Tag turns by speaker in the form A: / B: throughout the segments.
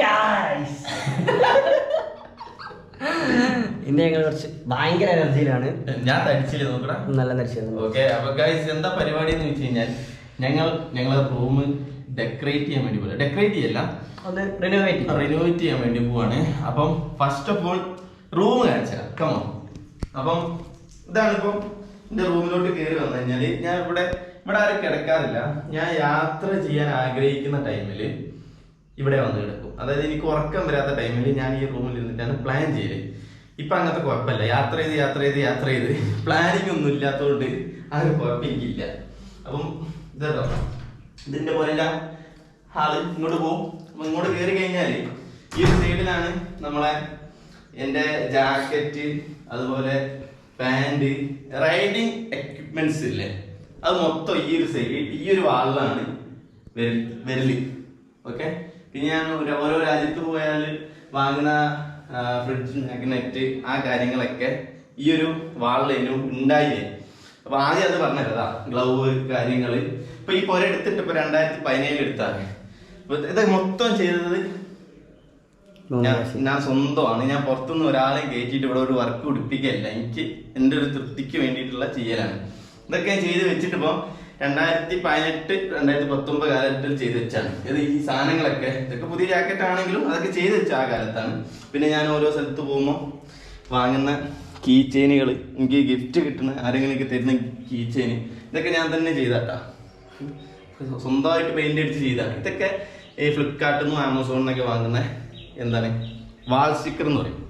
A: Guys ഇന്ന് ഞങ്ങൾ കുറച്ച് ഭയങ്കര എനർജിയിലാണ്.
B: ഞാൻ തടിച്ചില്ല നോക്കടാ.
A: നല്ല നടിച്ചത്
B: ഓക്കെ അപ്പൊ ഗൈസ് എന്താ പരിപാടി എന്ന് വെച്ച് കഴിഞ്ഞാൽ ഞങ്ങൾ ഞങ്ങളെ റൂം ഡെക്കറേറ്റ് ചെയ്യാൻ വേണ്ടി പോലെ ഡെക്കറേറ്റ് ചെയ്യല്ല
A: ഒന്ന് റിനോവേറ്റ്
B: റിനോവേറ്റ് ചെയ്യാൻ വേണ്ടി പോവാണ്. അപ്പം ഫസ്റ്റ് ഓഫ് ഓൾ റൂം കാണിച്ചാ കമോ അപ്പം ഇതാണ് ഇപ്പം എന്റെ റൂമിലോട്ട് കയറി വന്നു കഴിഞ്ഞാൽ ഞാൻ ഇവിടെ ഇവിടെ ആരും കിടക്കാറില്ല. ഞാൻ യാത്ര ചെയ്യാൻ ആഗ്രഹിക്കുന്ന ടൈമിൽ ഇവിടെ വന്ന് കിടക്കും. അതായത് എനിക്ക് ഉറക്കം വരാത്ത ടൈമിൽ ഞാൻ ഈ റൂമിൽ ഇരുന്നിട്ടാണ് പ്ലാൻ ചെയ്യൽ. ഇപ്പൊ അങ്ങനത്തെ കുഴപ്പമില്ല. യാത്ര ചെയ്ത് യാത്ര ചെയ്ത് യാത്ര ചെയ്ത്. പ്ലാനിങ് ഒന്നും ഇല്ലാത്തതുകൊണ്ട് ആ ഒരു കുഴപ്പം എനിക്കില്ല അപ്പം ഇതോ ഇതിന്റെ പോലെ ഹാൾ ഇങ്ങോട്ട് പോകും അപ്പൊ ഇങ്ങോട്ട് കയറി കഴിഞ്ഞാൽ ഈ ഒരു സൈഡിലാണ് നമ്മളെ എന്റെ ജാക്കറ്റ് അതുപോലെ പാന്റ് റൈഡിങ് എക്യുപ്മെന്റ്സ് ഇല്ലേ? അത് മൊത്തം ഈ ഒരു സൈഡ് ഈ ഒരു വാളിലാണ് വരൽ വരൽ ഓക്കെ പിന്നെ ഞാൻ ഓരോ രാജ്യത്ത് പോയാൽ വാങ്ങുന്ന ഫ്രിഡ്ജ് മാഗ്നറ്റ് ആ കാര്യങ്ങളൊക്കെ ഈ ഒരു വാളിലും ഉണ്ടായില്ലേ? അപ്പൊ ആദ്യം അത് പറഞ്ഞതാ ഗ്ലൗവ് കാര്യങ്ങൾ ഇപ്പൊ ഈ പുര എടുത്തിട്ട് ഇപ്പൊ രണ്ടായിരത്തി പതിനേഴിൽ എടുത്താണ് ഇത് മൊത്തം ചെയ്തത് ഞാൻ സ്വന്തമാണ്. ഞാൻ പുറത്തുനിന്ന് ഒരാളെ കയറ്റിയിട്ട് ഇവിടെ ഒരു വർക്ക് പിടിപ്പിക്കല്ല എനിക്ക് എന്റെ ഒരു തൃപ്തിക്ക് വേണ്ടിയിട്ടുള്ള ചെയ്യലാണ്. ഇതൊക്കെ ഞാൻ ചെയ്ത് വെച്ചിട്ട് ഇപ്പൊ രണ്ടായിരത്തി പതിനെട്ട് രണ്ടായിരത്തി പത്തൊമ്പത് കാലഘട്ടത്തിൽ ചെയ്ത് വെച്ചാണ്. ഇത് ഈ സാധനങ്ങളൊക്കെ ഇതൊക്കെ പുതിയ ജാക്കറ്റ് ആണെങ്കിലും അതൊക്കെ ചെയ്ത് വെച്ച ആ കാലത്താണ്. പിന്നെ ഞാൻ ഓരോ സ്ഥലത്ത് പോകുമ്പോൾ വാങ്ങുന്ന കീ ചെയിനുകൾ എനിക്ക് ഗിഫ്റ്റ് കിട്ടുന്ന ആരെങ്കിലും എനിക്ക് തരുന്ന കീ ചെയിൻ ഇതൊക്കെ ഞാൻ തന്നെ ചെയ്താട്ടാ. സ്വന്തമായിട്ട് പെയിന്റ് അടിച്ച് ചെയ്താണ്. ഇതൊക്കെ ഈ ഫ്ലിപ്കാർട്ടിൽ നിന്നും ആമസോണിൽ നിന്നൊക്കെ വാങ്ങുന്ന എന്താണ്? വാൾ സ്റ്റിക്കർ എന്ന് പറയും.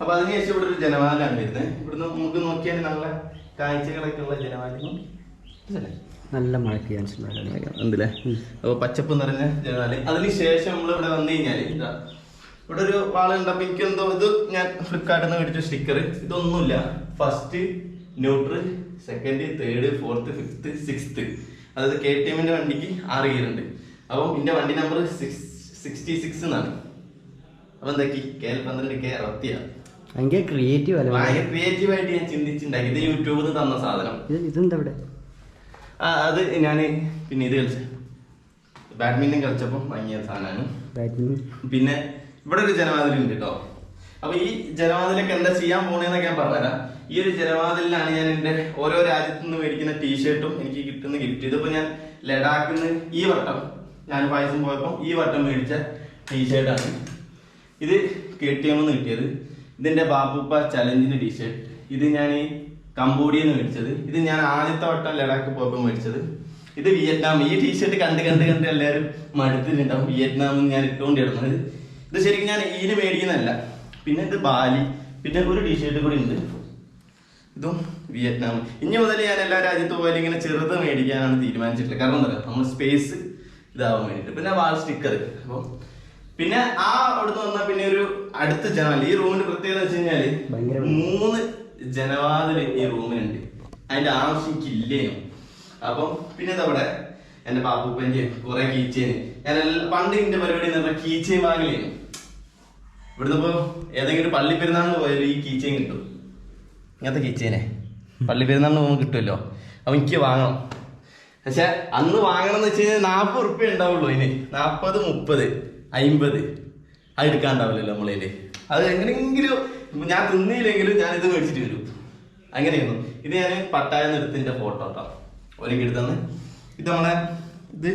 B: അപ്പൊ അതിനുശേഷം ഇവിടെ ഒരു ജനവാലാണ് വരുന്നത്. ഇവിടുന്ന് നമുക്ക് നോക്കിയാൽ നല്ല കാഴ്ചകളൊക്കെ ഉള്ള ജനവാലും
A: നല്ല മഴയ്ക്ക് ചാൻസ് ഉണ്ട്
B: ഉണ്ടല്ലേ? അപ്പൊ പച്ചപ്പ് നിറഞ്ഞ അതിനുശേഷം നമ്മൾ ഇവിടെ വന്നു കഴിഞ്ഞാൽ ഇവിടെ ഒരു വാളുണ്ട് അപ്പൊ എനിക്ക് എന്തോ ഇത് ഞാൻ ഫ്ലിപ്കാർട്ടിൽ നിന്ന് മേടിച്ച സ്റ്റിക്കർ ഇതൊന്നുമില്ല. First neutral second third fourth fifth sixth അതായത് കെ ടി എമ്മിന്റെ വണ്ടിക്ക് ആറ് ഗിയറുണ്ട് അപ്പം എന്റെ വണ്ടി നമ്പർ സിക്സ് സിക്സ്റ്റി സിക്സ് എന്നാണ്. അപ്പൊ എന്താക്കി? കെ എൽ പന്ത്രണ്ട് കെ അറുപത്തിയാണ്
A: ഭയങ്കര ക്രിയേറ്റീവ് അല്ല?
B: ഭയങ്കര ക്രിയേറ്റീവ് ആയിട്ട് ഞാൻ ചിന്തിച്ചിട്ടുണ്ടാക്കി ഇത് യൂട്യൂബിൽ നിന്ന് തന്ന സാധനം.
A: ഇതെന്താ ഇവിടെ?
B: അത് ഞാൻ പിന്നെ ഇത് കളിച്ച. ബാഡ്മിന്റൺ കളിച്ചപ്പോൾ വാങ്ങിയ സാധനമാണ്. പിന്നെ ഇവിടെ ഒരു ജനവാതിൽ ഉണ്ട് കേട്ടോ അപ്പൊ ഈ ജനവാതിലൊക്കെ എന്താ ചെയ്യാൻ പോണേന്നൊക്കെ ഞാൻ പറഞ്ഞുതരാം. ഈ ഒരു ജനവാതിലാണ് ഞാൻ എന്റെ ഓരോ രാജ്യത്തു നിന്ന് മേടിക്കുന്ന ടീഷർട്ടും എനിക്ക് കിട്ടുന്ന ഗിഫ്റ്റ് ഇതിപ്പോ ഞാൻ ലഡാക്കിൽ നിന്ന് ഈ വട്ടം ഞാൻ പായസം പോയപ്പോൾ ഈ വട്ടം മേടിച്ച ടീഷർട്ടാണ്. ഇത് കെ ടി എം കിട്ടിയത്. ഇതിന്റെ ബാബുപ്പ ചലഞ്ചിന്റെ ടീഷർട്ട്. ഇത് ഞാൻ ഈ കംബോഡിയെന്ന് മേടിച്ചത്. ഇത് ഞാൻ ആദ്യത്തെ വട്ടം ലഡാക്ക് പോയപ്പോൾ മേടിച്ചത്. ഇത് വിയറ്റ്നാം. ഈ ടീഷർട്ട് കണ്ട് കണ്ട് കണ്ട് എല്ലാവരും മടുത്തിട്ടുണ്ടാവും. വിയറ്റ്നാമിൽ ഞാൻ ഇട്ടുകൊണ്ട് ഇടുന്നത് ഇത് ശരിക്കും ഞാൻ ഈന് മേടിക്കുന്നതല്ല. പിന്നെ ഇത് ബാലി. പിന്നെ ഒരു ടീഷർട്ട് കൂടി ഉണ്ട്. ഇതും വിയറ്റ്നാം. ഇനി മുതൽ ഞാൻ എല്ലാ രാജ്യത്ത് പോയാലും ഇങ്ങനെ ചെറുത് മേടിക്കാനാണ് തീരുമാനിച്ചിട്ടുള്ളത്. കാരണം എന്താ പറയുക നമ്മൾ സ്പേസ് ഇതാവാൻ വേണ്ടിയിട്ട്. പിന്നെ വാൾ സ്റ്റിക്കർ അപ്പോൾ പിന്നെ ആ അവിടുന്ന് വന്ന പിന്നെ ഒരു അടുത്ത ജനവാതിൽ ഈ റൂമിന്റെ പ്രത്യേകത വെച്ച്
A: കഴിഞ്ഞാൽ
B: മൂന്ന് ജനവാതിൽ ഈ റൂമിനുണ്ട് അതിന്റെ ആവശ്യം എനിക്കില്ലേനു അപ്പം പിന്നെ ഇതവിടെ എന്റെ പാപ്പൂപ്പന്റെ കുറെ കീച്ചേന്. ഞാൻ പണ്ട് ഇതിന്റെ പരിപാടി എന്ന് പറഞ്ഞാൽ കീച്ചേ വാങ്ങലേനു ഇവിടുന്ന് ഇപ്പൊ ഏതെങ്കിലും പള്ളി പെരുന്നാളിന് പോയാലും ഈ കീച്ചേൻ കിട്ടും. ഇങ്ങനത്തെ കീച്ചേനെ. പള്ളി പെരുന്നാളിന് പോകുമ്പോൾ കിട്ടുമല്ലോ? അപ്പൊ എനിക്ക് വാങ്ങണം. പക്ഷെ അന്ന് വാങ്ങണം എന്ന് വെച്ച് കഴിഞ്ഞാൽ നാൽപ്പത് ഉറുപ്പ്യ ഉണ്ടാവുള്ളൂ ഇനി നാൽപ്പത് മുപ്പത് അയിമ്പത്. അത് എടുക്കാണ്ടാവില്ലല്ലോ നമ്മളതിൽ അത് എങ്ങനെയെങ്കിലും ഞാൻ തിന്നിയില്ലെങ്കിലും ഞാൻ ഇത് മേടിച്ചിട്ട് വരും. അങ്ങനെയായിരുന്നു. ഇത് ഞാൻ പട്ടായം എടുത്തിന്റെ ഫോട്ടോ കേട്ടോ ഒരിക്കൽ എടുത്തന്ന് ഇത് നമ്മളെ ഇത്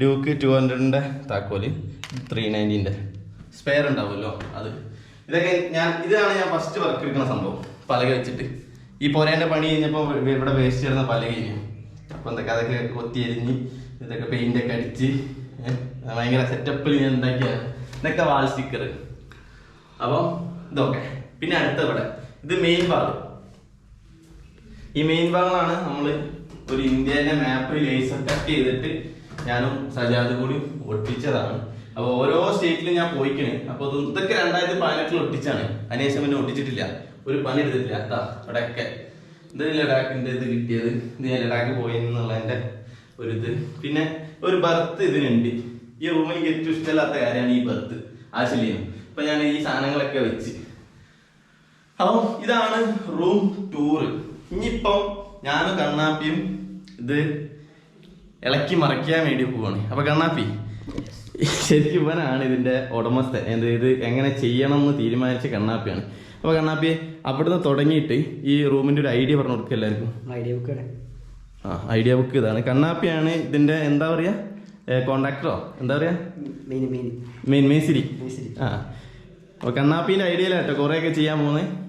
B: ഡ്യൂക്ക് ടു ഹൺഡ്രഡിന്റെ താക്കോൽ. ത്രീ നയന്റീന്റെ സ്പെയർ ഉണ്ടാവുമല്ലോ അത്. ഇതൊക്കെ ഞാൻ ഇതാണ് ഞാൻ ഫസ്റ്റ് വർക്ക് എടുക്കുന്ന സംഭവം. പലക വെച്ചിട്ട്. ഈ പൊരേന്റെ പണി കഴിഞ്ഞപ്പോൾ ഇവിടെ വേസ്റ്റ് ചേർന്ന പലക കഴിഞ്ഞു. അപ്പൊ എന്തൊക്കെ അതൊക്കെ കൊത്തി എരിഞ്ഞ് ഇതൊക്കെ പെയിന്റ് ഒക്കെ അടിച്ച് ഭയങ്കര സെറ്റപ്പിൽ ഞാൻ ഉണ്ടാക്കിയാണ് ഇതൊക്കെ വാൾ സ്റ്റിക്കർ അപ്പം ഇതൊക്കെ. പിന്നെ അടുത്ത ഇവിടെ ഇത് മെയിൻ ഭാഗം ഈ മെയിൻ ഭാഗമാണ് നമ്മൾ ഒരു ഇന്ത്യയിലെ മാപ്പ് ലേസർ കട്ട് ചെയ്തിട്ട് ഞാനും സജാദ് കൂടി ഒട്ടിച്ചതാണ്. അപ്പൊ ഓരോ സ്റ്റേറ്റിലും ഞാൻ പോയിക്കണ്. അപ്പൊ ഇത് ഇതൊക്കെ രണ്ടായിരത്തി പതിനെട്ടിൽ ഒട്ടിച്ചാണ്. അതിനുശേഷം പിന്നെ ഒട്ടിച്ചിട്ടില്ല. ഒരു പണി എടുത്തിട്ടില്ല. അതാ ഇവിടെയൊക്കെ ഇത് ലഡാക്കിന്റെ ഇത് കിട്ടിയത്. ഇത് ഞാൻ ലഡാക്ക് പോയെന്നുള്ളതിന്റെ ഒരു ഇത്. പിന്നെ ഒരു ബർത്ത് ഇതിനുണ്ട്. ഈ റൂമിൽ ഏറ്റവും ഇഷ്ടമില്ലാത്ത കാര്യമാണ് ഈ ബർത്ത് ആശല്യം. അപ്പൊ ഞാൻ ഈ സാധനങ്ങളൊക്കെ വെച്ച് അപ്പം ഇതാണ് റൂം ടൂറ്. ഇനിയിപ്പം ഞാനും കണ്ണാപ്പിയും ഇത് ഇളക്കി മറയ്ക്കാൻ വേണ്ടി പോവാണ്. അപ്പൊ കണ്ണാപ്പി ശരിക്കും ഇവനാണ് ഇതിന്റെ ഉടമസ്ഥൻ. എന്ത് ഇത് എങ്ങനെ ചെയ്യണം എന്ന് തീരുമാനിച്ച കണ്ണാപ്പിയാണ്. അപ്പൊ കണ്ണാപ്പി അവിടുന്ന് തുടങ്ങിയിട്ട് ഈ റൂമിന്റെ ഒരു ഐഡിയ പറഞ്ഞു കൊടുക്കുക എല്ലാവർക്കും.
A: ഐഡിയ ബുക്ക്
B: ആ ഐഡിയ ബുക്ക് ഇതാണ്. കണ്ണാപ്പിയാണ് ഇതിന്റെ എന്താ പറയാ? കോണ്ടാക്ടറോ? എന്താ പറയാ?
A: Main main.
B: മെയിൻ മേസിരി ആ. അപ്പൊ കണ്ണാപ്പിന്റെ ഐഡിയയിലാട്ടോ കുറെയൊക്കെ ചെയ്യാൻ പോകുന്നത്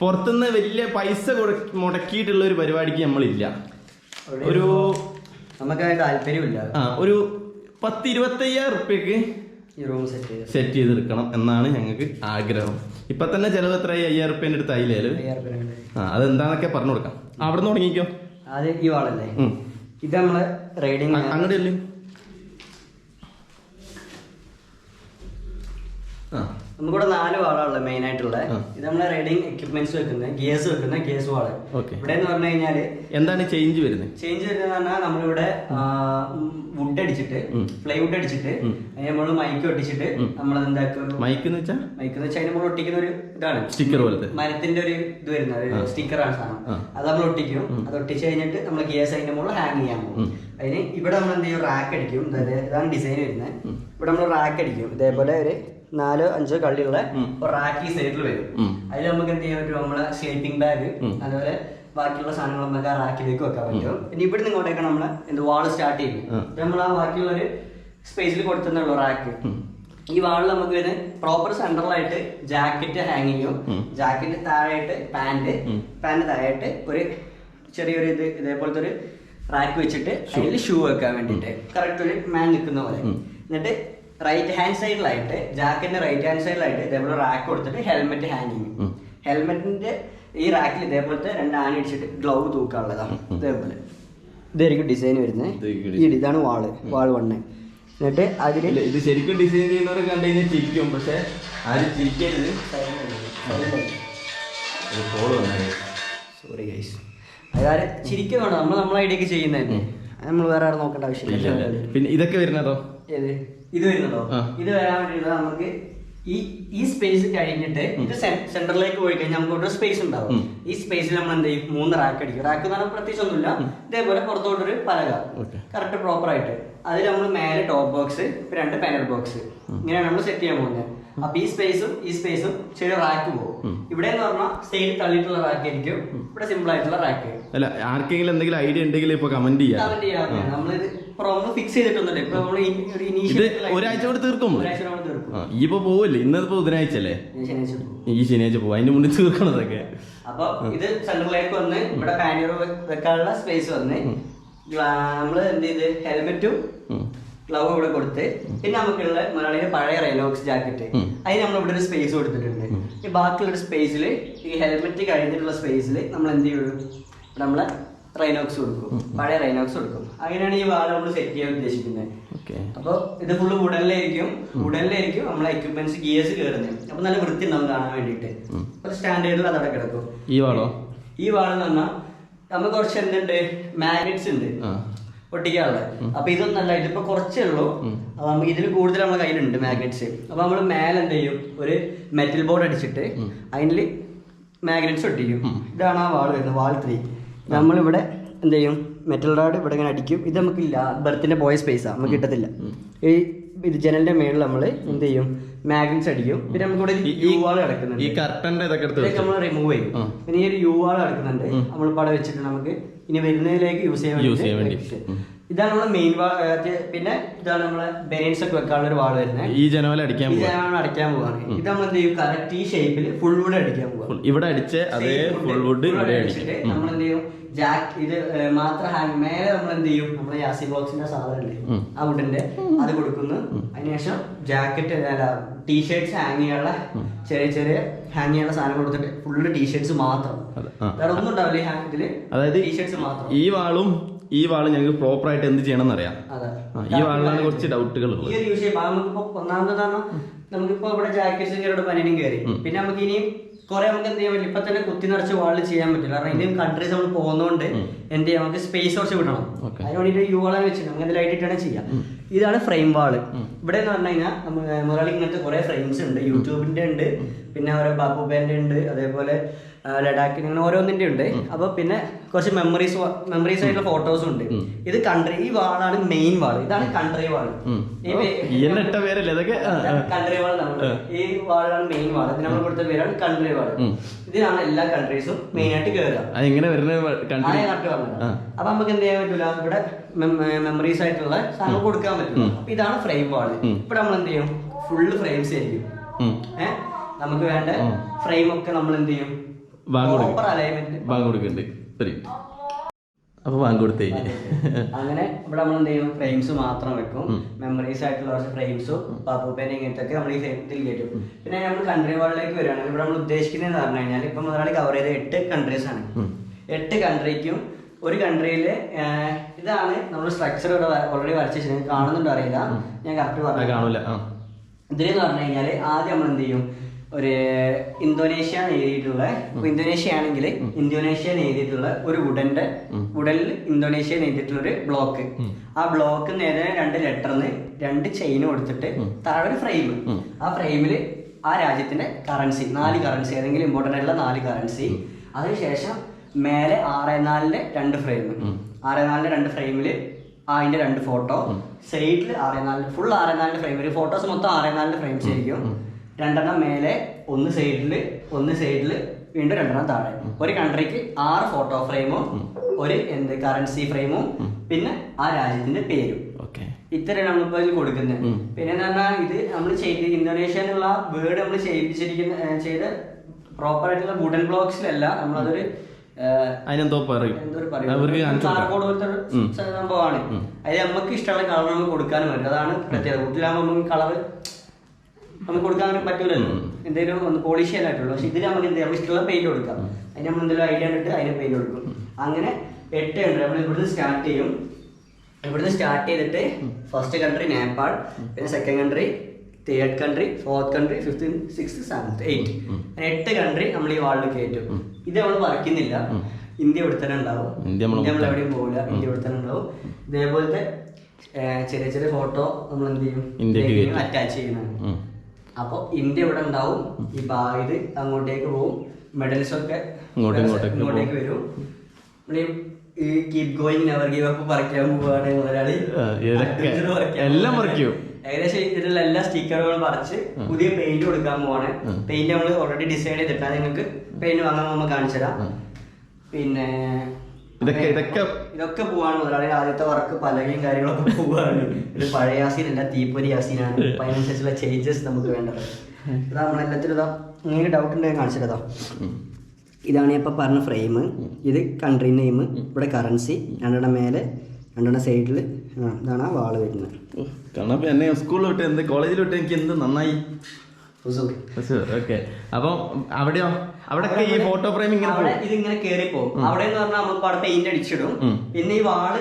B: പുറത്തുനിന്ന് വലിയ പൈസ മുടക്കിയിട്ടുള്ള ഒരു പരിപാടിക്ക് നമ്മളില്ല. ഒരു
A: നമുക്ക് താല്പര്യമില്ല.
B: ആ ഒരു പത്ത് ഇരുപത്തയ്യായിരം റുപ്യക്ക്
A: സെറ്റ് ചെയ്ത്
B: സെറ്റ് ചെയ്തെടുക്കണം എന്നാണ് ഞങ്ങൾക്ക് ആഗ്രഹം. ഇപ്പൊ തന്നെ ചെലവ് എത്രയായി? അയ്യായിരം റുപ്യന്റെ അടുത്ത് ആയില്ലേ. ആ അതെന്താണൊക്കെ പറഞ്ഞു കൊടുക്കാം. അവിടെ നിന്ന് തുടങ്ങിക്കോ.
A: അത് ഈ വാളല്ലേ. ഇത് നമ്മൾ റൈഡിങ്
B: അ- അങ്ങോട്ട് അല്ലേ ആ
A: നമുക്കിവിടെ നാല് വാളാണുള്ളത് മെയിൻ ആയിട്ടുള്ള ഇത് നമ്മളെ റൈഡിങ് എക്യുപ്മെന്റ്സ് വെക്കുന്ന ഗിയേഴ്സ് വെക്കുന്ന ഗിയേഴ്സ്
B: വാൾ.
A: ഇവിടെ എന്ന് പറഞ്ഞു കഴിഞ്ഞാൽ
B: എന്താണ് ചേഞ്ച് വരുന്നത്?
A: ചേഞ്ച് വരുന്നത് പറഞ്ഞാൽ നമ്മളിവിടെ വുഡ് അടിച്ചിട്ട്
B: ഫ്ലൈ
A: വുഡ് അടിച്ചിട്ട് നമ്മൾ മൈക്ക് ഒട്ടിച്ചിട്ട്. നമ്മൾ എന്താക്കും
B: മൈക്ക് എന്ന് വെച്ചാൽ
A: മൈക്ക് എന്ന് വെച്ചാൽ അതിന് നമ്മൾ ഒട്ടിക്കുന്ന ഒരു ഇതാണ്.
B: സ്റ്റിക്കർ പോലത്തെ.
A: മരത്തിന്റെ ഒരു ഇത് വരുന്നത് സ്റ്റിക്കർ
B: ആണ്
A: സ്റ്റിക്കറാണ് സാധനം അത് നമ്മൾ ഒട്ടിക്കും. അത് ഒട്ടിച്ച് കഴിഞ്ഞിട്ട് നമ്മൾ ഗിയേഴ്സ് അതിന്റെ മുകളിൽ ഹാങ് ചെയ്യാൻ പോകും. അതിന് ഇവിടെ നമ്മൾ എന്ത് ചെയ്യും? റാക്ക് അടിക്കും. അതായത് ഇതാണ് ഡിസൈൻ വരുന്നത്. ഇവിടെ നമ്മൾ റാക്ക് അടിക്കും. ഇതേപോലെ ഒരു നാലോ അഞ്ചോ കള്ളിയുള്ള റാക്കി സൈഡിൽ വരും. അതിൽ നമുക്ക് എന്ത് ചെയ്യാൻ പറ്റും? നമ്മളെ സ്ലീപ്പിംഗ് ബാഗ്. അതുപോലെ ബാക്കിയുള്ള സാധനങ്ങൾ നമുക്ക് ആ റാക്കിലേക്ക് വെക്കാൻ പറ്റും. ഇനി ഇവിടുന്ന് നിന്ന് ഇങ്ങോട്ടേക്കാണ് നമ്മൾ എന്ത് വാൾ സ്റ്റാർട്ട് ചെയ്യും. നമ്മൾ ആ ബാക്കിയുള്ള ഒരു സ്പേസിൽ കൊടുത്തുള്ളൂ റാക്ക്. ഈ വാളിൽ നമുക്ക് ഇതിന് പ്രോപ്പർ സെൻട്രലായിട്ട് ജാക്കറ്റ് ഹാങ് ചെയ്യും. ജാക്കറ്റ് താഴെയായിട്ട് പാന്റ്. പാന്റ് താഴെയായിട്ട് ഒരു ചെറിയൊരു ഇത് ഇതേപോലത്തെ ഒരു റാക്ക് വെച്ചിട്ട് അതിൽ ഷൂ വെക്കാൻ വേണ്ടിയിട്ട്. കറക്റ്റ് ഒരു മാൻ നിൽക്കുന്ന പോലെ. എന്നിട്ട് റൈറ്റ് ഹാൻഡ് സൈഡിലായിട്ട് ജാക്കറ്റിന്റെ റൈറ്റ് ഹാൻഡ് സൈഡിലായിട്ട് ഇതേപോലെ റാക്ക് കൊടുത്തിട്ട് ഹെൽമെറ്റ് ഹാങ്ങിങ് ചെയ്യും. ഹെൽമെറ്റിന്റെ ഈ റാക്കിൽ ഇതേപോലത്തെ രണ്ട് ആണി അടിച്ചിട്ട് ഗ്ലൗ തൂക്കാനുള്ളതാണ്. ഇതേപോലെ. ഇതായിരിക്കും ഡിസൈൻ വരുന്നത് ഇതാണ് വാൾ വാൾ വണ്ണ് എന്നിട്ട് അതിൽ
B: ഇത് ശരിക്കും ഡിസൈൻ ചെയ്യുന്നവരെ കണ്ടു കഴിഞ്ഞാൽ ചിരിക്കും പക്ഷെ ആരും ചിരിക്കരുത്.
A: സോറി ഗൈസ് അതായത് ചിരിക്കുന്നുണ്ട് നമ്മൾ നമ്മളെ ഐഡിയൊക്കെ ചെയ്യുന്നതന്നെ നമ്മൾ വേറെ ആരും നോക്കേണ്ട ആവശ്യമില്ല.
B: പിന്നെ ഇതൊക്കെ വരുന്നതോ?
A: ഏത്? ഇത് വരുന്നുണ്ടോ? ഇത് വരാൻ വേണ്ടിയിട്ട് നമുക്ക് ഈ ഈ സ്പേസ് കഴിഞ്ഞിട്ട് ഇത് സെന്ററിലേക്ക് പോയി കഴിഞ്ഞാൽ നമുക്ക് ഇവിടെ സ്പേസ് ഉണ്ടാവും ഈ സ്പേസിൽ നമ്മൾ എന്ത് ചെയ്യും? മൂന്ന് റാക്ക് അടിക്കും. റാക്ക് എന്ന് പറഞ്ഞാൽ പ്രത്യേകിച്ച് ഒന്നുമില്ല. ഇതേപോലെ പുറത്തോട്ടൊരു പലക. കറക്റ്റ് പ്രോപ്പർ ആയിട്ട്. അതിൽ നമ്മൾ മേലെ ടോപ്പ് ബോക്സ് രണ്ട് പാനൽ ബോക്സ് ഇങ്ങനെയാണ് നമ്മൾ സെറ്റ് ചെയ്യാൻ പോകുന്നത്. അപ്പൊ ഈ സ്പേസും ഈ സ്പേസും ചെറിയ റാക്ക് പോകും ഇവിടെ എന്ന് പറഞ്ഞാൽ സൈഡ് തള്ളിയിട്ടുള്ള റാക്ക് ആയിരിക്കും. ഇവിടെ സിമ്പിൾ ആയിട്ടുള്ള റാക്ക്
B: അല്ല ആർക്കെങ്കിലും എന്തെങ്കിലും ഐഡിയ ഉണ്ടെങ്കിൽ ഇപ്പൊ കമന്റ് ചെയ്യാം.
A: കമന്റ് ചെയ്യാം നമ്മളിത് നമ്മൾ ഫിക്സ് ചെയ്തിട്ടൊന്നുമില്ല. ഇപ്പൊ നമ്മൾ ഒരു
B: ഇത്
A: ഇനീഷ്യൽ
B: ഒരാഴ്ച കൊണ്ട് തീർക്കും നമ്മൾ?
A: ഒരാഴ്ച കൊണ്ട് തീർക്കും.
B: ആ, ഈ ഇപ്പൊ പോവല്ലേ? ഇന്നിപ്പോ ബുധനാഴ്ച അല്ലേ?
A: ഞാൻ ശനിയാഴ്ച പോകും.
B: ഈ ശനിയാഴ്ച പോവാ. അതിന്റെ മുന്നിൽ തീർക്കണതൊക്കെ
A: അപ്പൊ ഇത് സെന്ററിലേക്ക് വന്ന് ഇവിടെ പാനിയർ വെക്കാനുള്ള സ്പേസ് വന്ന് നമ്മൾ എന്ത് ചെയ്ത്? ഹെൽമെറ്റും
B: ഉം.
A: ഗ്ലൗ ഇവിടെ കൊടുത്ത് പിന്നെ നമുക്കുള്ള മലയാളിയുടെ പഴയ റെയിലോക്സ് ജാക്കറ്റ്
B: ഉം.
A: അതിന് നമ്മൾ ഇവിടെ ഒരു സ്പേസ് കൊടുത്തിട്ടുണ്ട്. ഈ ബാക്കിയുള്ള സ്പേസിൽ ഈ ഹെൽമെറ്റ് കഴിഞ്ഞിട്ടുള്ള സ്പേസിൽ നമ്മൾ എന്ത് ചെയ്യുള്ളൂ ഇവിടെ നമ്മളെ റൈനോക്സ് കൊടുക്കും. പഴയ റൈനോക്സ് കൊടുക്കും. അങ്ങനെയാണ് ഈ വാൾ നമ്മൾ സെറ്റ് ചെയ്യാൻ ഉദ്ദേശിക്കുന്നത്.
B: ഓക്കെ.
A: അപ്പൊ ഇത് ഫുള്ള് ഉടലിലായിരിക്കും ഉടലിലായിരിക്കും നമ്മളെ എക്യുപ്മെന്റ്സ് ഗിയേഴ്സ് കയറുന്നത് അപ്പൊ നല്ല വൃത്തി ഉണ്ടാവും കാണാൻ വേണ്ടിയിട്ട്. ഒരു സ്റ്റാൻഡേർഡിൽ അതവിടെ കിടക്കും.
B: ഈ വാളോ?
A: ഈ വാളെന്ന് പറഞ്ഞാൽ നമ്മൾ കുറച്ച് എന്തുണ്ട്? മാഗ്നറ്റ്സ് ഉണ്ട്.
B: പൊട്ടിക്കാനുള്ളത്
A: ഒട്ടിക്കാനുള്ളത് അപ്പൊ ഇതൊന്നല്ല ഇതിപ്പോ കുറച്ചേ ഉള്ളൂ. ഇതിൽ കൂടുതൽ നമ്മുടെ കയ്യിലുണ്ട് മാഗ്നറ്റ്സ് അപ്പൊ നമ്മൾ മേലെ എന്ത് ചെയ്യും? ഒരു മെറ്റൽ ബോർഡ് അടിച്ചിട്ട്. അതിൽ മാഗ്നറ്റ്സ് ഒട്ടിക്കും. ഇതാണ് ആ വാൾ വരുന്നത് വാൾ ത്രീ നമ്മളിവിടെ എന്ത് ചെയ്യും മെറ്റൽ റാഡ് ഇവിടെ ഇങ്ങനെ അടിക്കും. ഇത് നമുക്കില്ല ബർത്തിന്റെ പോയ സ്പേസാണ് നമുക്ക് കിട്ടത്തില്ല. ഈ ഇത് ജനലിന്റെ മേളിൽ നമ്മൾ എന്ത് ചെയ്യും മാഗ്നറ്റ്സ് അടിക്കും പിന്നെ നമുക്ക് ഇവിടെ
B: ഈ-
A: യു
B: ഈ-
A: വാൾ
B: ഈ
A: കിടക്കുന്നുണ്ട്
B: കർട്ടന്റെ ഇതൊക്കെ എടുത്ത്
A: നമ്മൾ റിമൂവ് ചെയ്യും. പിന്നെ ഈ ഒരു യു ആൾ കിടക്കുന്നുണ്ട് നമ്മൾ പടം വെച്ചിട്ട് നമുക്ക് ഇനി വരുന്നതിലേക്ക് യൂസ് ചെയ്യാൻ
B: വേണ്ടി.
A: ഇതാണ് നമ്മുടെ മെയിൻ വാൾ പിന്നെ ഇതാണ് നമ്മളെ ബെനീൻസ് ഒക്കെ വെക്കാനുള്ള ഒരു വാൾ വരുന്നത്
B: ഈ ജനവല അടിക്കാൻ പോവാ.
A: നമ്മൾ പോവാണ്. ഇത് നമ്മൾ എന്ത് ചെയ്യും? കറക്റ്റ് ഈ ഷേപ്പിൽ ഫുൾ വുഡ് അടിക്കാൻ പോവാം.
B: Full- ഇവിടെ അടിച്ച് അതേ ഫുൾ വുഡ് ഇവിടെ അടിച്ചിട്ട്
A: നമ്മൾ എന്ത് ചെയ്യും? ജാക്ക് ഇത് മാത്രം ഹാങ് മേലെ നമ്മൾ എന്ത് ചെയ്യും? നമ്മുടെ യാസി ബോക്സിന്റെ സാധനം ഇല്ലേ? ആ വുഡിന്റെ അത് കൊടുക്കുന്നു. അതിനുശേഷം ജാക്കറ്റ് അല്ല ടീഷർട്സ് ഹാങ് ചെയ്യാനുള്ള ചെറിയ ചെറിയ ഹാങ് ചെയ്യാനുള്ള സാധനം കൊടുത്തിട്ട് ഫുള്ള് ടീഷർട്സ് മാത്രം. വേറെ ഒന്നും ഉണ്ടാവില്ല ഈ ഹാങ് ഇതിൽ.
B: അതായത്
A: ടീഷർട്സ് മാത്രം.
B: ഈ വാളും ഈ വാൾ ഞങ്ങൾക്ക് പ്രോപ്പർ ആയിട്ട് എന്ത് ചെയ്യണം എന്നറിയാം ഈ വാളിലാണ് കുറച്ച് ഡൗട്ടുകൾ
A: ഈ
B: ഉള്ളത്
A: ഒരു ചെയ്യുമ്പോൾ നമുക്കിപ്പോ ഒന്നാമതാണ് നമുക്കിപ്പോ ഇവിടെ ജാക്കറ്റ് പനിയും കയറി. പിന്നെ നമുക്ക് ഇനിയും കുറെ നമുക്ക് എന്ത് ചെയ്യാൻ പറ്റില്ല. ഇപ്പൊ തന്നെ കുത്തി നിറച്ച് വാളിൽ ചെയ്യാൻ പറ്റില്ല. കാരണം ഇന്ത്യൻ കൺട്രീസ് നമ്മൾ പോകുന്നതുകൊണ്ട്. എന്ത് ചെയ്യാം? നമുക്ക് സ്പേസ് കുറച്ച് വിടണം. അതിനുവേണ്ടി യുവാളെ വെച്ചിട്ട് നമുക്ക് എന്തെങ്കിലും ഐഡിയ ചെയ്യാം? ഇതാണ് ഫ്രെയിം വാൾ ഇവിടെ എന്ന് പറഞ്ഞു കഴിഞ്ഞാൽ മുതലാളി ഇങ്ങനത്തെ കുറെ ഫ്രെയിംസ് ഉണ്ട്. യൂട്യൂബിന്റെ ഉണ്ട്. പിന്നെ ഓരോ ബാപ്പുബേന്റെ ഉണ്ട്. അതേപോലെ ലഡാക്കിന് അങ്ങനെ ഓരോന്നിന്റെ ഉണ്ട്. അപ്പൊ പിന്നെ കുറച്ച് മെമ്മറീസ് മെമ്മറീസ് ആയിട്ടുള്ള ഫോട്ടോസും ഉണ്ട്. ഇത് കൺട്രി ഈ വാളാണ് മെയിൻ വാൾ ഇതാണ് കൺട്രി വാൾ. കൺട്രി വാൾ നമ്മൾ ഈ വാളാണ് മെയിൻ വാൾ നമ്മൾ കൊടുത്ത പേരാണ് കൺട്രി വാൾ
B: ഉം.
A: ഇതിനാണ് എല്ലാ കൺട്രീസും മെയിൻ ആയിട്ട് കയറുക. ആ. അപ്പൊ നമുക്ക് എന്ത് ചെയ്യാൻ പറ്റൂല? ഇവിടെ മെമ്മറീസ് ആയിട്ടുള്ള സാധനം കൊടുക്കാൻ പറ്റും. അപ്പൊ ഇതാണ് ഫ്രെയിം
B: ഉം.
A: ഇവിടെ നമ്മൾ എന്ത് ചെയ്യും? ഫുള്ള് ഫ്രെയിംസ് ആയിരിക്കും. ഏഹ് നമുക്ക് വേണ്ട ഫ്രെയിം ഒക്കെ നമ്മൾ എന്ത് ചെയ്യും?
B: ബാങ്ക് കൊടുക്കും.
A: പ്രോപ്പർ അലൈൻമെന്റ്
B: ബാങ്ക് കൊടുക്കുന്നുണ്ട്. ശരി. അപ്പൊ ബാങ്ക് കൊടുത്തു
A: അങ്ങനെ ഇവിടെ നമ്മൾ എന്ത് ചെയ്യും? ഫ്രെയിംസ് മാത്രം വെക്കും. മെമ്മറീസ് ആയിട്ടുള്ള കുറച്ച് ഫ്രെയിംസും പാപ്പൂപ്പേനെ ഇങ്ങനത്തെ നമ്മൾ ഈ ഫ്രെയിമിൽ കയറ്റും. പിന്നെ നമ്മൾ കൺട്രി വേൾഡിലേക്ക് വരികയാണെങ്കിൽ ഇവിടെ നമ്മൾ ഉദ്ദേശിക്കുന്നത് പറഞ്ഞു കഴിഞ്ഞാൽ ഇപ്പൊ മുതലാളി കവർ ചെയ്ത എട്ട് കൺട്രീസ് ആണ്. എട്ട് കൺട്രിക്കും ഒരു കൺട്രിയിൽ ഇതാണ് നമ്മൾ സ്ട്രക്ചർ ഇവിടെ ഓൾറെഡി വരച്ച് വെച്ചിട്ടുണ്ട് കാണുന്നുണ്ടോ അറിയില്ല. ഞാൻ കറക്റ്റ് പറഞ്ഞു ഇതിലെന്ന് പറഞ്ഞു കഴിഞ്ഞാൽ ആദ്യം നമ്മൾ എന്ത് ചെയ്യും? ഒരു ഇന്തോനേഷ്യ എഴുതിയിട്ടുള്ള ഇന്തോനേഷ്യ ആണെങ്കിൽ ഇന്തോനേഷ്യ എഴുതിയിട്ടുള്ള ഒരു വുഡന്റെ വുഡനിൽ ഇന്തോനേഷ്യ എഴുതിയിട്ടുള്ള ഒരു ബ്ലോക്ക്. ആ ബ്ലോക്ക് നേരെ രണ്ട് ലെറ്ററിന് രണ്ട് ചെയിൻ കൊടുത്തിട്ട് താഴെ ഒരു ഫ്രെയിം. ആ ഫ്രെയിമിൽ ആ രാജ്യത്തിന്റെ കറൻസി നാല് കറൻസി ഏതെങ്കിലും ഇമ്പോർട്ടന്റ് ആയിട്ടുള്ള നാല് കറൻസി. അതിനുശേഷം മേലെ ആറ് നാലിന്റെ രണ്ട് ഫ്രെയിം. ആറ് നാലിന്റെ രണ്ട് ഫ്രെയിമിൽ അതിന്റെ രണ്ട് ഫോട്ടോ. സൈഡിൽ ആറ് നാലിന്റെ ഫുൾ ആറ് നാലിന്റെ ഫ്രെയിം. ഒരു ഫോട്ടോസ് മൊത്തം ആറ് നാലിന്റെ ഫ്രെയിംസ് ആയിരിക്കും. രണ്ടെണ്ണം മേലെ ഒന്ന് സൈഡിൽ ഒന്ന് സൈഡിൽ വീണ്ടും രണ്ടെണ്ണം താഴെ. ഒരു കൺട്രിക്ക് ആറ് ഫോട്ടോ ഫ്രെയിമും ഒരു എന്ത് കറൻസി ഫ്രെയിമും പിന്നെ ആ രാജ്യത്തിന്റെ പേരും. ഇത്രയാണ് നമ്മളിപ്പോ ഇതിൽ കൊടുക്കുന്നത്. പിന്നെ എന്ന് പറഞ്ഞാൽ ഇത് നമ്മൾ ചെയ്ത് ഇന്തോനേഷ്യ എന്നുള്ള വേർഡ് നമ്മൾ ചെയ്യിപ്പിച്ചിരിക്കുന്ന ചെയ്ത് പ്രോപ്പർ ആയിട്ടുള്ള വുഡൻ ബ്ലോക്സിലല്ല നമ്മളതൊരു
B: അതിനെന്തോ പറയും.
A: പോലത്തെ സംഭവമാണ്. അതിൽ നമുക്ക് ഇഷ്ടമുള്ള കളർ നമുക്ക് കൊടുക്കാനും പറ്റും അതാണ് പ്രത്യേകത. വീട്ടിലാകുമ്പോൾ നമുക്ക് കളർ നമുക്ക് കൊടുക്കാൻ പറ്റൂലല്ലോ. എന്തെങ്കിലും ഒന്ന് പോളിഷ് ചെയ്യാനായിട്ടുള്ളൂ. പക്ഷെ ഇതിൽ നമുക്ക് എന്ത് നമുക്ക് ഇഷ്ടമുള്ള പെയിന്റ് കൊടുക്കാം. അതിന് നമ്മൾ എന്തെങ്കിലും ഐഡിയ ഇട്ട് അതിന് പെയിന്റ് കൊടുക്കും. അങ്ങനെ എട്ട് കൺട്രി നമ്മൾ ഇവിടുന്ന് സ്റ്റാർട്ട് ചെയ്യും. ഇവിടുന്ന് സ്റ്റാർട്ട് ചെയ്തിട്ട് ഫസ്റ്റ് കൺട്രി നേപ്പാൾ പിന്നെ second country third country fourth country fifth six seventh eight അങ്ങനെ എട്ട് കൺട്രി നമ്മൾ ഈ വാളിൽ കയറ്റും. ഇത് നമ്മൾ വർക്കുന്നില്ല. ഇന്ത്യ ഇവിടെ തന്നെ ഉണ്ടാവും.
B: ഇന്ത്യ
A: നമ്മൾ എവിടെയും പോകില്ല ഇന്ത്യ ഇവിടെ തന്നെ ഉണ്ടാവും. ഇതേപോലത്തെ ചെറിയ ചെറിയ ഫോട്ടോ നമ്മൾ എന്ത് ചെയ്യും? അറ്റാച്ച് ചെയ്യുന്നതാണ്.
B: ഉം.
A: അപ്പോൾ ഇന്ത്യ ഇവിടെ ഉണ്ടാവും. ഈ ഇത് അങ്ങോട്ടേക്ക് പോവും. മെഡൽസ് ഒക്കെ
B: ഇങ്ങോട്ടും ഇങ്ങോട്ടൊക്കെ
A: വരും. ഈ keep going never give up പറിക്കാൻ പോവാണ് മുതലാളി.
B: എല്ലാം. പറിക്കും.
A: ഏകദേശം ഇതിലുള്ള എല്ലാ സ്റ്റിക്കറുകളും പറിച്ച് പുതിയ പെയിന്റ് കൊടുക്കാൻ പോവാണ്. പെയിന്റ് നമ്മൾ ഓൾറെഡി ഡിസൈഡ് ചെയ്തിട്ടാണ് നിങ്ങൾക്ക് പെയിന്റ് വാങ്ങാൻ നമ്മൾ കാണിച്ചു തരാം പിന്നെ
B: ഇതൊക്കെ- ഇതൊക്കെ-
A: ഇതൊക്കെ പോവാണ്. ഒരാളെ ആദ്യത്തെ വർക്ക് പലകയും കാര്യങ്ങളൊക്കെ പോവാണ്. ഇത് പഴയ യാസീനല്ല തീപ്പൊരി യാസീനാണ് അപ്പൊ അതിനനുസരിച്ചുള്ള ചേഞ്ചസ് നമുക്ക് വേണ്ടത്. ഇതാ നമ്മളെല്ലാത്തിലും ഇതാ നിങ്ങൾക്ക് ഡൗട്ട് ഉണ്ടെങ്കിൽ കാണിച്ചു തരാം ഇതാണ് ഞാൻ ഇപ്പോൾ പറഞ്ഞ ഫ്രെയിം ഇത് കൺട്രി നെയിം ഇവിടെ കറൻസി രണ്ടെണ്ണം മേലെ രണ്ടെണ്ണം സൈഡിൽ ഇതാണ് ആ വാൾ വരുന്നത്.
B: കാരണം എന്നെ സ്കൂളിൽ വിട്ട് എന്ത് കോളേജിൽ വിട്ട് എനിക്ക് എന്ത് നന്നായി. ഓക്കെ അപ്പം അവിടെയോ? അവിടെ ഈ ഫോട്ടോ ഫ്രെയിം ഇങ്ങനെ
A: ഇതിങ്ങനെ കേറി പോകും. അവിടെ എന്ന് പറഞ്ഞാൽ നമ്മളിപ്പോ അവിടെ പെയിന്റ് അടിച്ചിടും. പിന്നെ ഈ വാൾ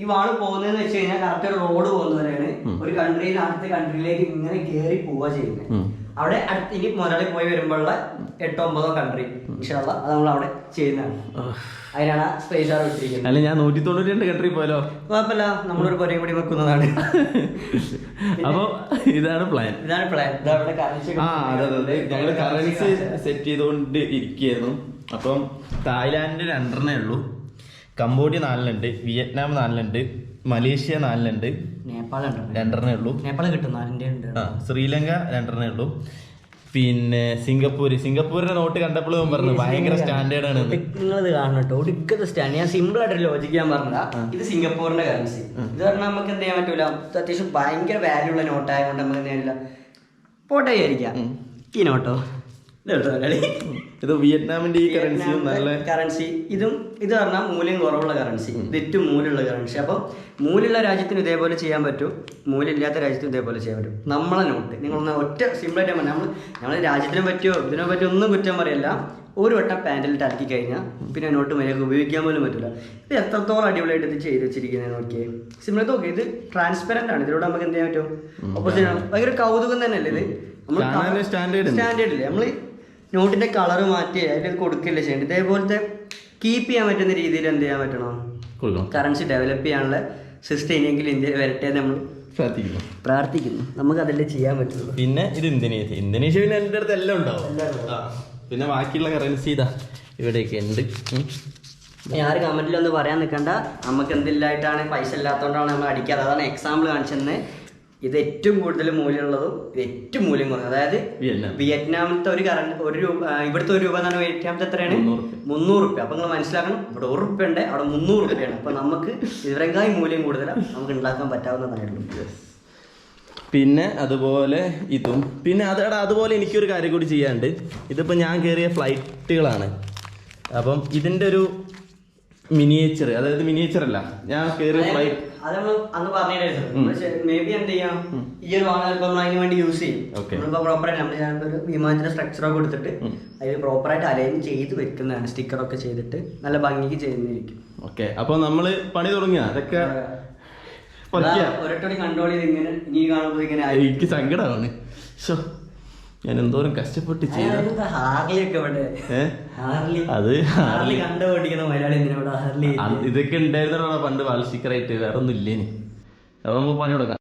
A: ഈ വാൾ പോകുന്നതെന്ന് വെച്ച് കഴിഞ്ഞാൽ കറക്റ്റ് ഒരു റോഡ് പോകുന്നവരാണ്. ഒരു കൺട്രിയിൽ അടുത്ത കൺട്രിയിലേക്ക് ഇങ്ങനെ കേറി പോവാ ചെയ്യുന്നത്. അവിടെ അടുത്ത് ഇനി മുതലാളി പോയി വരുമ്പോഴുള്ള എട്ടോ ഒമ്പതോ കൺട്രി ഇൻഷാല്ല അത് നമ്മൾ അവിടെ ചെയ്യുന്നതാണ്. അതിനാണ് സ്പേസ് ആർ വിട്ടിരിക്കുന്നത്
B: അല്ല ഞാൻ നൂറ്റി തൊണ്ണൂറ്റി രണ്ട് കൺട്രി പോയാലോ
A: കുഴപ്പമില്ല നമ്മളൊരു പൊരയും കൂടി വെക്കുന്നതാണ്.
B: അപ്പൊ ഇതാണ് പ്ലാൻ
A: ഇതാണ് പ്ലാൻ
B: ആ അതെ കറൻസി സെറ്റ് ചെയ്തുകൊണ്ട് ഇരിക്കുകയായിരുന്നു. അപ്പം തായ്ലാന്റ് രണ്ടെണ്ണേ ഉള്ളൂ. കംബോഡിയ നാലിലുണ്ട് വിയറ്റ്നാം നാലിലുണ്ട് മലേഷ്യ നാലിലുണ്ട്. രണ്ടെണ്ണേ ഉള്ളൂ.
A: നേപ്പാൾ കിട്ടും
B: ആ ശ്രീലങ്ക രണ്ടെണ്ണേ ഉള്ളൂ. പിന്നെ സിംഗപ്പൂര്. സിംഗപ്പൂരിന്റെ നോട്ട് കണ്ടപ്പോൾ പറഞ്ഞു ഭയങ്കര സ്റ്റാൻഡേർഡ് ആണ് നിങ്ങൾ
A: നിങ്ങളിത് കാണണം കേട്ടോ. ഒടുക്കത്തെ സ്റ്റാൻഡ്. ഞാൻ സിമ്പിൾ ആയിട്ട് ലോജിക്ക് ഞാൻ ഇത് സിംഗപ്പൂരിന്റെ കറൻസി ഇത് പറഞ്ഞാൽ നമുക്ക് എന്ത് ചെയ്യാൻ പറ്റൂല? ഇത് അത്യാവശ്യം ഭയങ്കര വാല്യൂ ഉള്ള നോട്ടായതുകൊണ്ട് നമുക്ക് എന്ത് ചെയ്യാനില്ല പോട്ടെ വിചാരിക്കാം. ഈ നോട്ടോ ഇത്
B: വിയറ്റ്നാമിന്റെ ഈ കറൻസിയും നല്ല
A: കറൻസി ഇതും ഇത് പറഞ്ഞാൽ മൂല്യം കുറവുള്ള കറൻസി ഇത് ഏറ്റവും മൂല്യമുള്ള കറൻസി അപ്പോൾ മൂല്യമുള്ള രാജ്യത്തിന് ഇതേപോലെ ചെയ്യാൻ പറ്റും. മൂല്യമില്ലാത്ത രാജ്യത്തിന് ഇതേപോലെ ചെയ്യാൻ പറ്റും. നമ്മളെ നോട്ട് നിങ്ങളൊന്ന് ഒറ്റ സിമ്പിളായിട്ട് നമ്മൾ നമ്മൾ രാജ്യത്തിനെ പറ്റിയോ ഇതിനെ പറ്റിയോ ഒന്നും കുറ്റം പറയല്ല. ഒരു വട്ടം പാന്റിലിട്ട് അലക്കി കഴിഞ്ഞാൽ പിന്നെ നോട്ട് മര്യാദ ഉപയോഗിക്കാൻ പോലും പറ്റില്ല ഇത് എത്രത്തോളം അടിപൊളിയായിട്ട് ഇത് ചെയ്ത് വെച്ചിരിക്കുന്നത് നോക്കിയേ. സിമ്പിൾ നോക്കി ഇത് ട്രാൻസ്പെറന്റ് ആണ്. ഇതിലൂടെ നമുക്ക് എന്ത് ചെയ്യാൻ പറ്റും? ഭയങ്കര കൗതുകം തന്നെയല്ലേ ഇത്?
B: നമ്മൾ
A: സ്റ്റാൻഡേർഡ് ഇല്ലേ? നമ്മൾ നോട്ടിന്റെ കളർ മാറ്റി അതിൽ കൊടുക്കില്ല ചെയ്യേണ്ടത് ഇതേപോലത്തെ കീപ്പ് ചെയ്യാൻ പറ്റുന്ന രീതിയിൽ എന്ത് ചെയ്യാൻ പറ്റണം? കറൻസി ഡെവലപ്പ് ചെയ്യാനുള്ള സിസ്റ്റം ഇനിയെങ്കിലും ഇന്ത്യയിൽ വരട്ടെ നമ്മൾ
B: പ്രാർത്ഥിക്കുന്നു.
A: പ്രാർത്ഥിക്കുന്നു. നമുക്ക് അതല്ലേ ചെയ്യാൻ പറ്റുള്ളൂ.
B: പിന്നെ ഇത് ഇന്തോനേഷ്യ. ഇന്തോനേഷ്യ പിന്നെ എന്റെ അടുത്ത് എല്ലാം ഉണ്ടാവും. പിന്നെ ബാക്കിയുള്ള കറൻസി ഇതാ. ഇവിടെയൊക്കെ ഉണ്ട്.
A: ആര് കമന്റിലൊന്ന് പറയാൻ നിൽക്കണ്ട നമുക്ക് എന്തില്ലായിട്ടാണ് പൈസ ഇല്ലാത്തതുകൊണ്ടാണ് നമ്മൾ അടിക്കാതെ അതാണ് എക്സാമ്പിൾ കാണിച്ചെന്ന്. ഇത് ഏറ്റവും കൂടുതൽ മൂല്യമുള്ളതും ഇത് ഏറ്റവും മൂല്യം കുറഞ്ഞത് അതായത്
B: വിയറ്റ്നാം.
A: വിയറ്റ്നാമിലത്തെ ഒരു കറണ്ട് ഒരു രൂപ ഇവിടുത്തെ ഒരു രൂപ എന്ന് പറഞ്ഞാൽ വിയറ്റ്നാമിലത്തെ എത്രയാണ്?
B: മുന്നൂറ് റുപ്യ.
A: അപ്പൊ നിങ്ങൾ മനസ്സിലാക്കണം ഇവിടെ ഒരു റുപ്യ ഉണ്ട് അവിടെ മുന്നൂറ് റുപ്യാണ് അപ്പൊ നമുക്ക് ഇവരെങ്കായി മൂല്യം കൂടുതലാണ് നമുക്ക് ഉണ്ടാക്കാൻ പറ്റാവുന്നതേ ഉള്ളൂ
B: പിന്നെ അതുപോലെ ഇതും. പിന്നെ അത് അതുപോലെ എനിക്കൊരു കാര്യം കൂടി ചെയ്യാനുണ്ട്. ഇതിപ്പോ ഞാൻ കയറിയ ഫ്ലൈറ്റുകളാണ് അപ്പം ഇതിന്റെ ഒരു മിനിയേച്ചർ അതായത് മിനിയേച്ചർ അല്ല. ഞാൻ കയറി ഫ്ലൈറ്റ്
A: അത് നമ്മൾ അന്ന് പറഞ്ഞിട്ടായിരുന്നു മേ ബി എന്ത് ചെയ്യാം? ഈ ഒരു വാഹനം ചിലപ്പോൾ നമ്മൾ അതിന് വേണ്ടി യൂസ് ചെയ്യും.
B: Okay.
A: നമ്മളിപ്പോൾ പ്രോപ്പറായിട്ട് നമ്മൾ ഞാനിപ്പോൾ ഒരു വിമാനത്തിന്റെ സ്ട്രക്ചർ ഒക്കെ കൊടുത്തിട്ട്
B: ഉം.
A: അതിൽ പ്രോപ്പറായിട്ട് അലൈൻ ചെയ്ത് വെക്കുന്നതാണ്. സ്റ്റിക്കറൊക്കെ ചെയ്തിട്ട് നല്ല ഭംഗിക്ക് ചെയ്യുന്നതായിരിക്കും.
B: ഓക്കെ നമ്മൾ പണി തുടങ്ങിയ അതൊക്കെ
A: ഒരൊട്ടടി കൺട്രോൾ ചെയ്ത് ഇങ്ങനെ ഇനി കാണുമ്പോൾ ഇങ്ങനെ
B: എനിക്ക് സങ്കടമാണ് ഷോ ഞാൻ എന്തോരം കഷ്ടപ്പെട്ട്
A: ഹാർലി?
B: അത് ഇതൊക്കെ ഉണ്ടായിരുന്നോ പണ്ട് വാൽശിക്കറായിട്ട് വേറെ ഒന്നും ഇല്ലേനി. അപ്പൊ നമുക്ക് പണി തുടങ്ങാം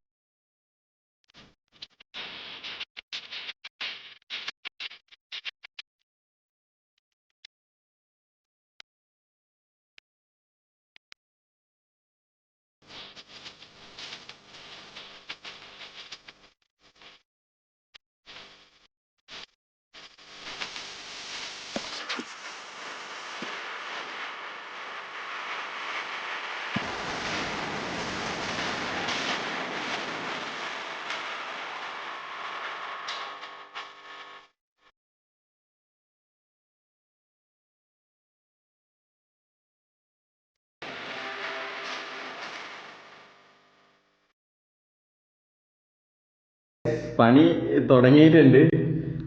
B: പണി തുടങ്ങിയിട്ടുണ്ട്.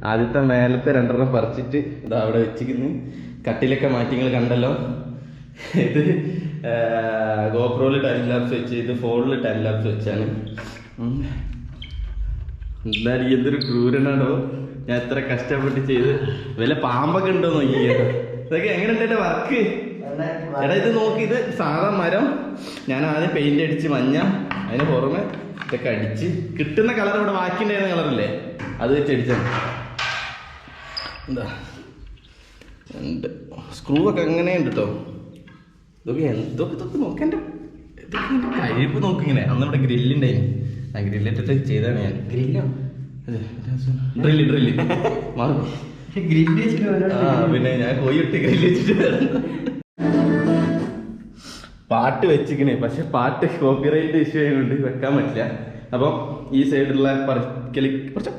B: ആദ്യത്തെ മേലത്തെ രണ്ടെണ്ണം പറിച്ചിട്ട് ഇതാ അവിടെ വെച്ചിരിക്കുന്നു. കട്ടിലൊക്കെ മാറ്റി നിങ്ങൾ കണ്ടല്ലോ. ഇത് ഗോപ്രോയിൽ ടൈം ലാപ്സ് വെച്ച് ഇത് ഫോണിൽ ടൈം ലാപ്സ് വെച്ചാണ്. എന്തായാലും എന്തൊരു ക്രൂരനാണോ. ഞാൻ എത്ര കഷ്ടപ്പെട്ട് ചെയ്ത്. വല്ല പാമ്പൊക്കെ ഉണ്ടോ നോക്കി ഇതൊക്കെ എങ്ങനെയുണ്ട് എന്റെ വർക്ക് എടാ ഇത് നോക്കി ഇത് സാധാ മരം. ഞാൻ ആദ്യം പെയിന്റ് അടിച്ച് മഞ്ഞ. അതിന് പുറമെ ഇതൊക്കെ അടിച്ച് കിട്ടുന്ന കളർ ഇവിടെ ബാക്കിയുണ്ടായിരുന്ന കളറില്ലേ അത് വെച്ച് അടിച്ചാണ് എന്താ? ഉണ്ട് സ്ക്രൂ ഒക്കെ അങ്ങനെ ഉണ്ട് കേട്ടോ ഇതൊക്കെ എന്തൊക്കെ ഇതൊക്കെ നോക്കേണ്ട ഇതൊക്കെ എന്റെ കഴിവ് നോക്കിങ്ങനെ അന്ന് ഇവിടെ ഗ്രില്ലുണ്ടായിന് ആ ഗ്രില്ലിട്ടിട്ട് ചെയ്താണ് ഞാൻ.
A: ഗ്രില്ലോ
B: ഡ്രില്ല് ഡ്രില്ല് മാറും. പിന്നെ ഞാൻ കോയിട്ട് ഗ്രില്ല് വെച്ചിട്ട് പാട്ട് വെച്ചിക്കണേ പക്ഷെ പാട്ട് കോപ്പിറൈറ്റ് ഇഷ്യൂ ആയതുകൊണ്ട് വെക്കാൻ പറ്റില്ല. അപ്പം ഈ സൈഡിലുള്ള പറിക്കലി കുറച്ച്.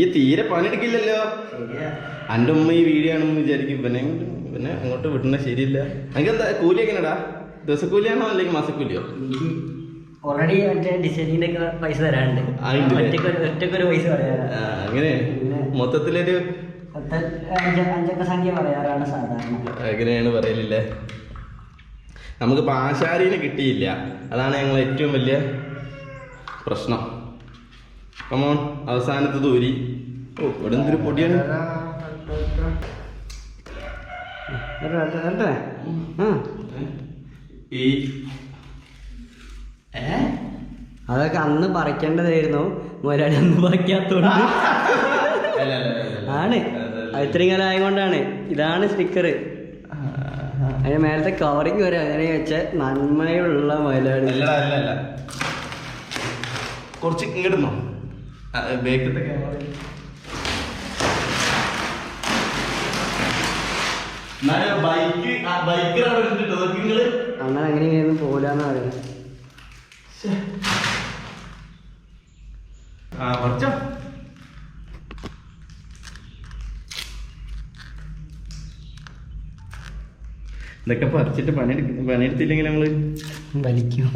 B: ഈ തീരെ പണിയെടുക്കില്ലല്ലോ.
A: എന്റെ
B: എന്റെ ഉമ്മ ഈ വീഡിയോ ആണെന്ന് വിചാരിക്കും. പിന്നെ പിന്നെ അങ്ങോട്ട് വിടുന്ന ശരിയില്ല. എനിക്ക് എന്താ കൂലി എങ്ങനെടാ? ദിവസക്കൂലിയാണോ അല്ലെങ്കിൽ മാസക്കൂലിയോ?
A: ഓൾറെഡി മറ്റേ ഡിസൈനിന്റെ പൈസ
B: തരാറുണ്ട്?
A: ഒറ്റക്കൊരു പൈസ
B: പറയാ
A: അങ്ങനെ.
B: മൊത്തത്തിലൊരു
A: അഞ്ചക്ക സംഖ്യ പറയാറാണ് സാധാരണ.
B: അങ്ങനെയാണ് പറയലില്ലേ? നമുക്ക് പാശാരിനെ കിട്ടിയില്ല. അതാണ് ഞങ്ങൾ ഏറ്റവും വലിയ പ്രശ്നം. കമോൺ അവസാനത്തെ ദൂരി ഓ ഇവിടെ എന്തൊരു പൊടിയാണ്. ഈ?
A: അതൊക്കെ അന്ന് പറിക്കേണ്ടതായിരുന്നു. മുരാടി അന്ന് പറിക്കാത്തോണ്ട്. ആണ്. ഇത്രയും കാലം ആയതുകൊണ്ടാണ് ഇതാണ് സ്റ്റിക്കർ അതിന് മേലത്തെ കവറിങ് വരെ അങ്ങനെ വെച്ച നന്മയുള്ള
B: അല്ല കുറച്ച് ഇങ്ങോട്ടുന്നോ ബേക്കത്തെ ക്യാമറ ബൈക്ക് ബൈക്ക് അവിടെ ഇട്ടിട്ടോ നിങ്ങൾ
A: അങ്ങനെ അങ്ങനെ ഇങ്ങനെയൊന്നും പോലാന്ന് പറയുന്നത്
B: ആ കുറച്ചോ ഇതൊക്കെ പറിച്ചിട്ട് പണിയെടുക്ക പണിയെടുത്തില്ലെങ്കിൽ നമ്മൾ
A: വലിക്കും.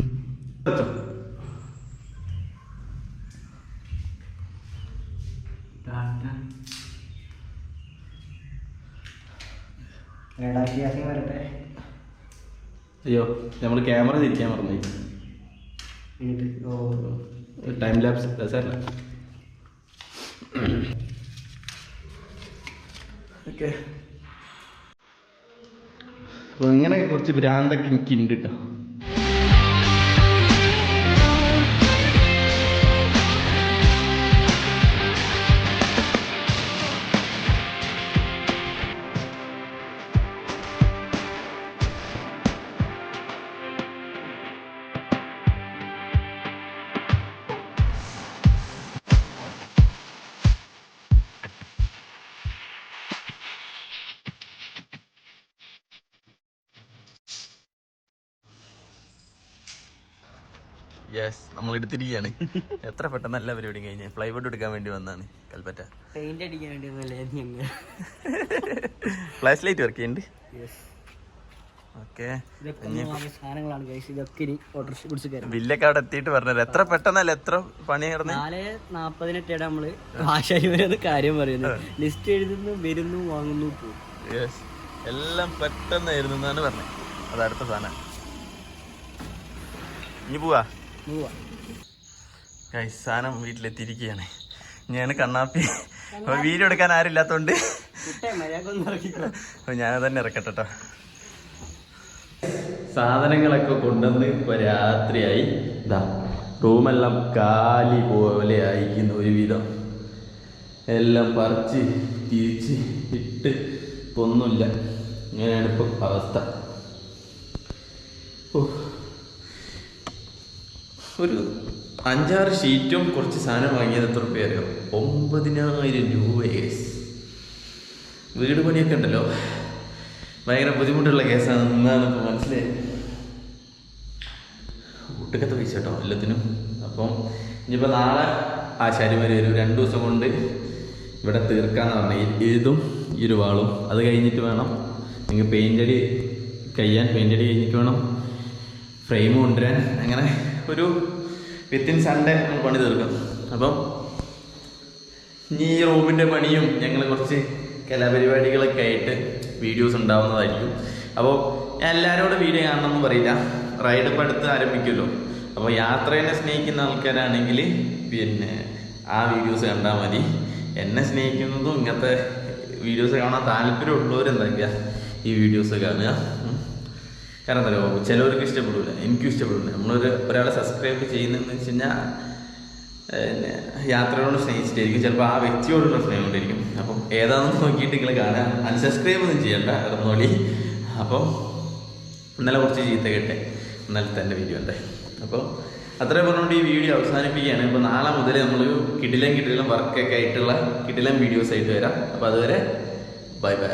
B: അയ്യോ നമ്മൾ ക്യാമറ തിരിക്കാൻ മറന്നു
A: ഓ.
B: ടൈം ലാപ്സ് രസമല്ല ഓക്കെ. അപ്പോൾ ഇങ്ങനെ കുറച്ച് ഭ്രാന്തൊക്കെ എനിക്കുണ്ട് കേട്ടോ യെസ് നമ്മൾ എടുത്തിരിക്കുകയാണ് എത്ര പെട്ടെന്നല്ല പരിപാടി കഴിഞ്ഞ്. പ്ലൈവുഡ് എടുക്കാൻ വേണ്ടി വന്നാണ് കൽപ്പറ്റ.
A: പെയിന്റ് അടിക്കാൻ വേണ്ടി
B: ഫ്ലാഷ് ലൈറ്റ് വർക്ക് ചെയ്യുന്നുണ്ട് ബില്ലൊക്കെ അവിടെ എത്തിയിട്ട് പറഞ്ഞത്. എത്ര പെട്ടെന്നല്ല എത്ര പണി കിടന്ന്
A: നാല് നാപ്പതിനെട്ടാണ് നമ്മൾ. ആശാരി വരെ കാര്യം പറയുന്നത് ലിസ്റ്റ് എഴുതുന്നു വരുന്നു വാങ്ങുന്നു
B: എല്ലാം പെട്ടെന്നായിരുന്നു എന്നാണ് പറഞ്ഞത്. അത് അടുത്ത സാധനം ഇനി പോവാ. സാധനം വീട്ടിലെത്തിയിരിക്കുകയാണ്. ഞാൻ കണ്ണാപ്പി. വീഡിയോ എടുക്കാൻ ആരില്ലാത്തോണ്ട് ഞാൻ തന്നെ ഇറക്കട്ടെ ട്ടോ. സാധനങ്ങളൊക്കെ കൊണ്ടുവന്ന് ഇപ്പൊ രാത്രിയായി. ഇതാ റൂമെല്ലാം കാലി പോലെ അയക്കുന്ന ഒരുവിധം. എല്ലാം പറിച്ച് തിരിച്ച് ഇട്ട് ഒന്നുമില്ല. ഇങ്ങനെയാണ് ഇപ്പൊ അവസ്ഥ. ഓ. ഒരു അഞ്ചാറ് ഷീറ്റും കുറച്ച് സാധനം വാങ്ങിയത് എത്ര പേരോ അറിയോ ഒമ്പതിനായിരം രൂപ വീട് പണിയൊക്കെ ഉണ്ടല്ലോ. ഭയങ്കര ബുദ്ധിമുട്ടുള്ള കേസാണ്. എന്നാണ് ഇപ്പോൾ മനസ്സിലായത്. ഒട്ടുക്കത്തെ പൈസ കേട്ടോ എല്ലാത്തിനും. അപ്പം ഇനിയിപ്പോൾ നാളെ ആശാരി വരെ ഒരു രണ്ട് ദിവസം കൊണ്ട് ഇവിടെ തീർക്കാന്ന് പറഞ്ഞ. ഇതും ഈ ഒരു വാളും. അത് കഴിഞ്ഞിട്ട് വേണം. നിങ്ങൾ പെയിന്റ് അടി കഴിയാൻ പെയിന്റ് അടി കഴിഞ്ഞിട്ട് വേണം. ഫ്രെയിം കൊണ്ടുവരാൻ. അങ്ങനെ ഒരു വിത്തിൻ സൺഡേ നമ്മൾ പണി തീർക്കും. അപ്പം ഇനി ഈ റൂമിന്റെ പണിയും ഞങ്ങൾ കുറച്ച് കലാപരിപാടികളൊക്കെ ആയിട്ട് വീഡിയോസ് ഉണ്ടാവുന്നതായിരിക്കും. അപ്പോൾ എല്ലാവരോടും വീഡിയോ കാണണമെന്ന് പറയില്ല. റൈഡ് ഇപ്പം അടുത്ത് ആരംഭിക്കുമല്ലോ. അപ്പോൾ യാത്രേനെ സ്നേഹിക്കുന്ന ആൾക്കാരാണെങ്കിൽ പിന്നെ ആ വീഡിയോസ് കണ്ടാൽ മതി. എന്നെ സ്നേഹിക്കുന്നതും ഇങ്ങനത്തെ വീഡിയോസ് കാണാൻ താല്പര്യമുള്ളവരെന്താക്കുക ഈ വീഡിയോസ് കാണുക. കാരണം അറിയോ? ചിലവർക്ക് ഇഷ്ടപ്പെടില്ല എനിക്കും ഇഷ്ടപ്പെടില്ല നമ്മളൊരു ഒരാളെ സബ്സ്ക്രൈബ് ചെയ്യുന്നതെന്ന് വെച്ച് കഴിഞ്ഞാൽ പിന്നെ യാത്രയോട് സ്നേഹിച്ചിട്ടായിരിക്കും. ചിലപ്പോൾ ആ വ്യക്തിയോടുള്ള സ്നേഹം കൊണ്ടിരിക്കും അപ്പം ഏതാണെന്ന് നോക്കിയിട്ട് നിങ്ങൾ കാണാൻ അൺസബ്സ്ക്രൈബ് ഒന്നും ചെയ്യണ്ട. ഇറന്നോളി അപ്പം ഇന്നലെ കുറച്ച് ചീത്ത കേട്ടെ. ഇന്നലത്തെ എന്റെ വീഡിയോ ഉണ്ട് അപ്പോൾ അത്രയും പറഞ്ഞുകൊണ്ട് ഈ വീഡിയോ അവസാനിപ്പിക്കുകയാണ്. ഇപ്പോൾ നാളെ മുതൽ നമ്മൾ കിടിലം കിടിലം വർക്കൊക്കെ ആയിട്ടുള്ള കിടിലം വീഡിയോസ് ആയിട്ട് വരാം. അപ്പോൾ അതുവരെ ബൈ ബൈ.